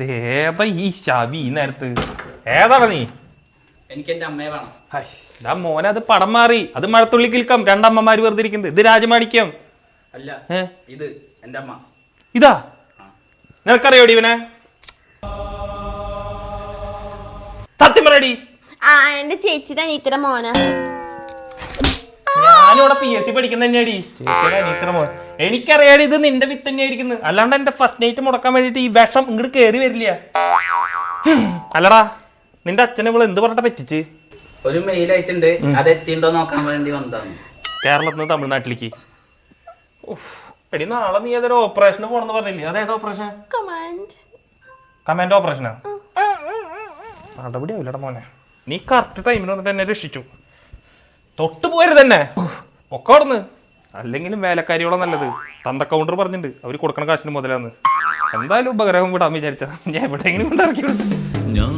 ദേതാ ഈ ശവി ഈ നേരത്ത്. ഏതാണ് നീ? എനിക്ക് എന്റെ അമ്മയെ വേണം. ദാ മോനെ അത് പടം മാറി. അത് മഴത്തുള്ളി കിൽക്കാം രണ്ടമ്മമാര് വെറുതെ ഇരിക്കുന്നത് ഇത് രാജമാണിക്യം. അല്ല ഇത് എന്റെ അമ്മ. ഇതാ. നിനക്കറിയോടി ഇവനെ? സത്യം പറയടി ആ എന്റെ ചേച്ചിയുടെ ഇത്ര മോന. ഞാനിവിടെ പി എസ് സി പഠിക്കുന്ന തന്നെയാടി. അനിയത്തിയുടെ എനിക്കറിയാടി ഇത് നിന്റെ വിത്ത് തന്നെയായിരിക്കുന്നു. അല്ലാണ്ട് എന്റെ ഫസ്റ്റ് നൈറ്റ് മുടക്കാൻ വേണ്ടിട്ട് ഈ വിഷം ഇങ്ങോട്ട് കേറി വരില്ല. അല്ലടാ നിന്റെ അച്ഛനെ ഇവിടെ എന്ത് പറഞ്ഞിട്ട് പറ്റിച്ച്? ഒരു മെയിൽ അയച്ചിട്ടുണ്ട്. അത് എത്തിണ്ടോ നോക്കാൻ വേണ്ടി വന്നതാണ്. കേരളത്തിൽ നിന്ന് തമിഴ്നാട്ടിലേക്ക്. എടി നാളെ നീ ഏതൊരു ഓപ്പറേഷന് പോണെന്ന് പറഞ്ഞില്ലേ? അതേതാ ഓപ്പറേഷൻ കമാൻഡ് കമാൻഡ് ഓപ്പറേഷനാ നടപടി ആവില്ലടാ മോനെ. നീ കറക്റ്റ് ടൈമിൽ വന്നിട്ട് എന്നെ രക്ഷിച്ചു. തൊട്ടു പോയത് തന്നെ ഒക്കെ അവിടുന്ന് അല്ലെങ്കിലും നല്ലത്. തന്ത കൗണ്ടർ പറഞ്ഞിട്ടുണ്ട് അവർ കൊടുക്കണ കാശിന് മുതലാന്ന്. എന്തായാലും ഉപഗ്രഹം വിടാൻ വിചാരിച്ചാ ഞാൻ എവിടെയെങ്കിലും കൊണ്ട് ഇറക്കി ഞാൻ